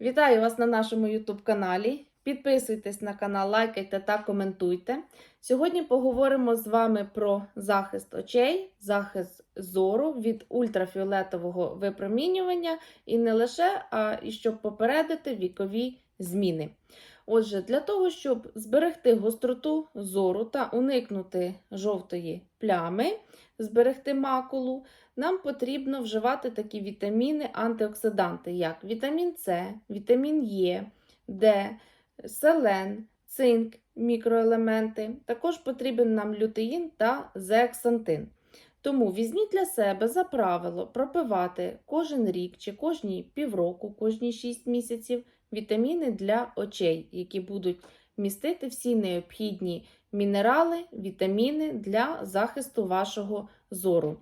Вітаю вас на нашому YouTube каналі. Підписуйтесь на канал, лайкайте та коментуйте. Сьогодні поговоримо з вами про захист очей, захист зору від ультрафіолетового випромінювання і не лише, а і щоб попередити вікові зміни. Отже, для того, щоб зберегти гостроту зору та уникнути жовтої плями, зберегти макулу, нам потрібно вживати такі вітаміни, антиоксиданти, як вітамін С, вітамін Е, Д, селен, цинк, мікроелементи. Також потрібен нам лютеїн та зеаксантин. Тому візьміть для себе за правило пропивати кожен рік чи кожні півроку, кожні 6 місяців вітаміни для очей, які будуть містити всі необхідні мінерали, вітаміни для захисту вашого зору.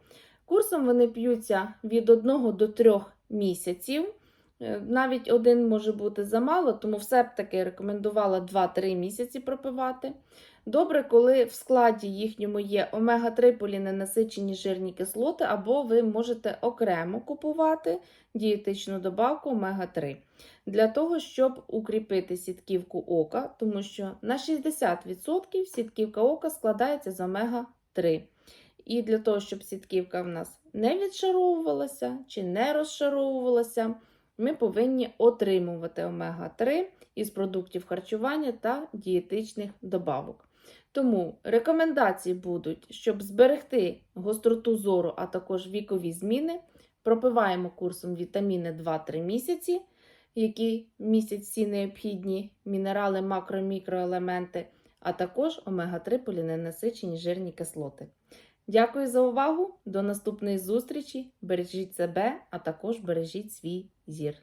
Курсом вони п'ються від 1 до 3 місяців. Е, Навіть один може бути замало, тому все б таки рекомендувала 2-3 місяці пропивати. Добре, коли в складі їхньому є омега-3 поліненасичені жирні кислоти, або ви можете окремо купувати дієтичну добавку омега-3 для того, щоб укріпити сітківку ока, тому що на 60% сітківка ока складається з омега-3. І для того, щоб сітківка в нас не відшаровувалася чи не розшаровувалася, ми повинні отримувати омега-3 із продуктів харчування та дієтичних добавок. Тому рекомендації будуть, щоб зберегти гостроту зору, а також вікові зміни, пропиваємо курсом вітаміни 2-3 місяці, які містять всі необхідні мінерали, макро- мікроелементи, а також омега-3 поліненасичені жирні кислоти. Дякую за увагу! До наступної зустрічі! Бережіть себе, а також бережіть свій зір.